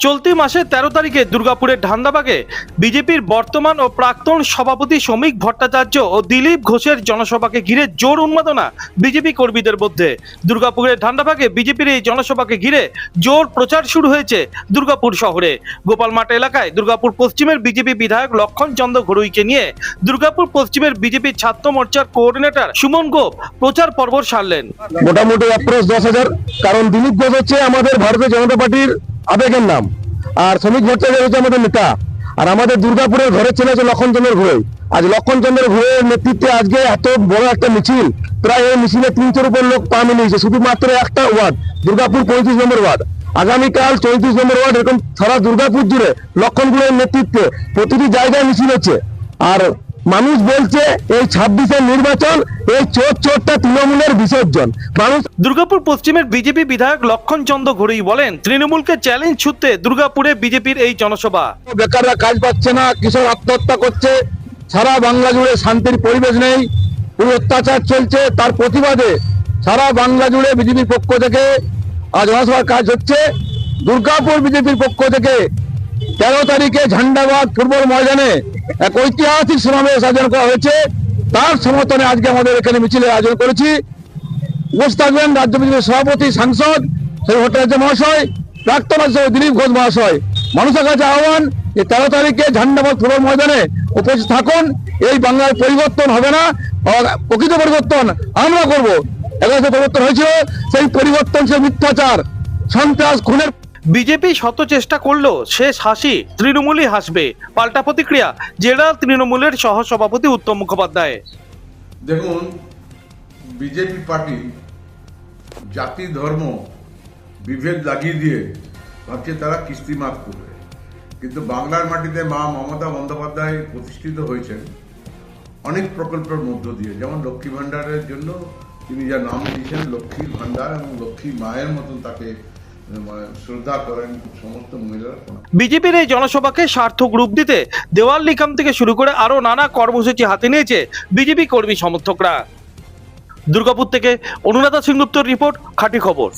চলতি মাসের তেরো তারিখে দুর্গাপুরের ধান্দাবাগে বিজেপির বর্তমান ও প্রাক্তন সভাপতি শ্রমিক ভট্টাচার্য ও দিলীপ ঘোষের জনসভাকে ঘিরে জোর উন্মাদনা বিজেপি কর্মীদের মধ্যে। দুর্গাপুরের ধান্দাবাগে বিজেপির এই জনসভাকে ঘিরে জোর প্রচার শুরু হয়েছে দুর্গাপুর শহরে। গোপালমাট এলাকায় দুর্গাপুর পশ্চিমের বিজেপি বিধায়ক লক্ষণ চন্দ্র ঘড়ুইকে নিয়ে দুর্গাপুর পশ্চিমের বিজেপি ছাত্র মোর্চার কোঅর্ডিনেটর সুমন গোপ প্রচার পর্ব সারলেন। মোটামুটি দশ হাজার। কারণ দিলীপ ঘোষ হচ্ছে আমাদের ভারতীয় জনতা পার্টির আবেগের নাম। আর শ্রমিক ভট্টাচার্য হচ্ছে আমাদের নেতা, আর আমাদের দুর্গাপুরের ঘরের ছেলে হচ্ছে লক্ষণ চন্দ্র ঘুরে। আজ লক্ষণ চন্দ্র ঘুরের নেতৃত্বে আজকে এত বড় একটা মিছিল, প্রায় এই মিছিলে তিনশোর উপর লোক পা মিলিয়েছে, শুধুমাত্র একটা ওয়ার্ড, দুর্গাপুর পঁয়ত্রিশ নম্বর ওয়ার্ড। আগামীকাল চৌত্রিশ নম্বর ওয়ার্ড, এরকম সারা দুর্গাপুর জুড়ে লক্ষণগুলোর নেতৃত্বে প্রতিটি জায়গায় মিছিল হচ্ছে। আর মানুষ বলছে এই ছাব্বিশের নির্বাচন এই চোর চোরটা তৃণমূলের বিসর্জন। মানুষ দুর্গাপুর পশ্চিমের বিজেপি বিধায়ক লক্ষণ চন্দ্র ঘড়ুই বলেন তৃণমূলকে চ্যালেঞ্জ ছুটতে দুর্গাপুরে বিজেপির এই জনসভা। বেকাররা কাজ পাচ্ছে না কৃষক আত্মহত্যা করছে? সারা বাংলা জুড়ে শান্তির পরিবেশ নেই পুরো অত্যাচার চলছে তার প্রতিবাদে সারা বাংলা জুড়ে বিজেপির পক্ষ থেকে আজ জনসভার কাজ হচ্ছে। দুর্গাপুর বিজেপির পক্ষ থেকে তেরো তারিখে ঝান্ডাবাদ ফুটবল ময়দানে এক ঐতিহাসিক সমাবেশ আয়োজন করা হয়েছে। তার সমর্থনে আজকে আমাদের এখানে মিছিলের আয়োজন করেছি। উপস্থিত থাকবেন রাজ্য বিজেপির সভাপতি, সাংসদ শ্রী ভট্টাচার্য মহাশয়, প্রাক্তন দিলীপ ঘোষ মহাশয়। মানুষের কাছে আহ্বান যে তেরো তারিখে ঝান্ডাবাদ ফুটবল ময়দানে উপস্থিত থাকুন। এই বাংলার পরিবর্তন হবে না প্রকৃত পরিবর্তন আমরা করব। এগারো পরিবর্তন হয়েছিল, সেই পরিবর্তন সে মিথ্যাচার, সন্ত্রাস, খুনের বিজেপি শত চেষ্টা করলেও শেষ হাসি তৃণমূলই হাসবে। পাল্টা প্রতিক্রিয়া জেনারেল তৃণমূলের সহসভাপতি উত্তম মুখোপাধ্যায়। দেখুন, বিজেপি পার্টি জাতি, ধর্ম, বিভেদ লাগিয়ে দিয়ে ভাবছে তারা কিস্তি মাফ করবে। কিন্তু বাংলার মাটিতে মা মমতা বন্দ্যোপাধ্যায় প্রতিষ্ঠিত হয়েছেন, অনেক প্রকল্পের মধ্য দিয়ে। যেমন লক্ষ্মী ভাণ্ডারের জন্য তিনি যা নাম দিয়েছেন লক্ষ্মীর ভাণ্ডার এবং লক্ষ্মী মায়ের মতন তাকে বিজেপির এই জনসভাকে সার্থক রূপ দিতে দেওয়াল লিখাম থেকে শুরু করে আরও নানা কর্মসূচি হাতে নিয়েছে বিজেপি কর্মী সমর্থকরা। দুর্গাপুর থেকে অনুরাধা সিংগুপ্তর রিপোর্ট, খাঁটি খবর।